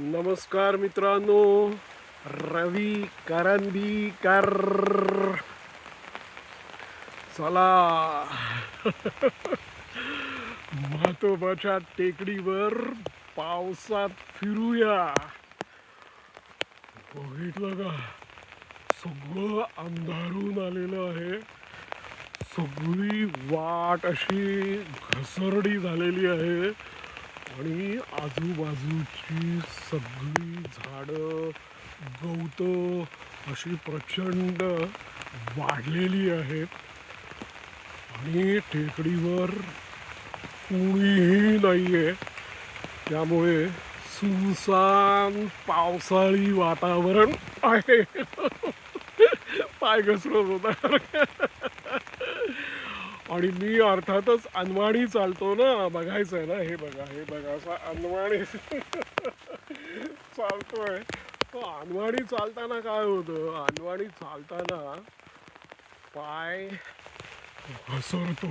नमस्कार मित्रांनो. रवी करंदीकर. चला. महत्त्वाच्या टेकडीवर पावसात फिरूया. बघितलं का? सगळं अंधारून आलेलं आहे. सगळी वाट अशी घसरडी झालेली आहे. आणि आजूबाजूची सगळी झाडं गवत अशी प्रचंड वाढलेली आहेत. आणि टेकडीवर कुणीही नाहीये. त्यामुळे सुनसान पावसाळी वातावरण आहे. पाय घसरत होता. आणि मी अर्थातच अनवाणी चालतो ना. बघायचं आहे ना. हे बघा हे बघा. असा अनवाणी चालतोय. तो अनवाणी चालताना काय होतं? अनवाणी चालताना पाय घसरतो.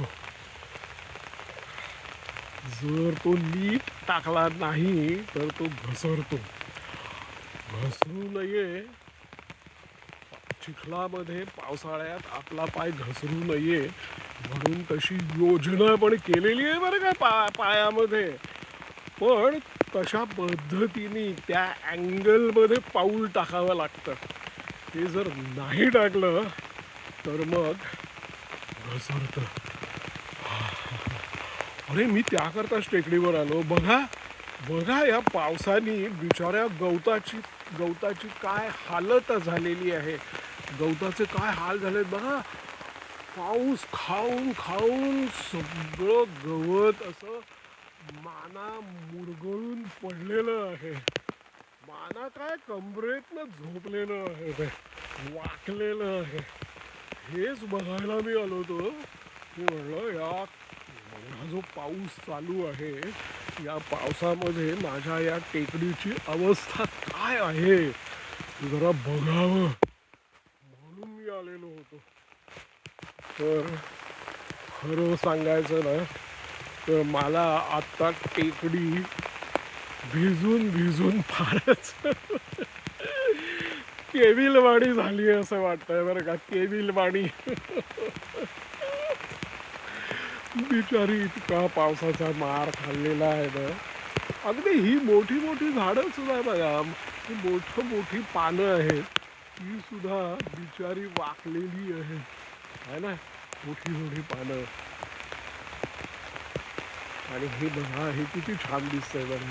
जर तो नीट टाकला नाही तर तो घसरतो. घसरू नये. चिखलामध्ये पावसाळ्यात आपला पाय घसरू नये. म्हणून तशी योजना पण केलेली आहे बरं का पा पायामध्ये. पण तशा पद्धतीने त्या अँगलमध्ये पाऊल टाकावं लागतं. ते जर नाही टाकलं तर मग घसरतं. अरे मी त्याकरताच टेकडीवर आलो. बघा बघा या पावसाने बिचाऱ्या गवताची गवताची काय हालत झालेली आहे. गवताचे काय हाल झालेत बघा. पाऊस खाऊन खाऊन सगळं गवत असं माना मुरगळून पडलेलं आहे. माना काय कमरेतनं झोपलेलं आहे ते वाकलेलं आहे. हेच बघायला मी आलो होतो. मी म्हणलं या हा जो पाऊस चालू आहे या पावसामध्ये माझ्या या टेकडीची अवस्था काय आहे? जरा बघावं. म्हणून मी आलेलो होतो. तर खरं सांगायचं ना तर मला आत्ता टेकडी भिजून भिजून फारच केविलवाणी झाली आहे असं वाटतंय बरं का केविलवाणी. बिचारी इतका पावसाचा मार खाल्लेला आहे ना अगदी ही मोठी मोठी झाडं सुद्धा बघा ही मोठं मोठी पानं आहेत ही सुद्धा बिचारी वाकलेली आहे. आहे ना मोठी मोठी पानं. आणि हे बघा हे किती छान दिसतंय बघा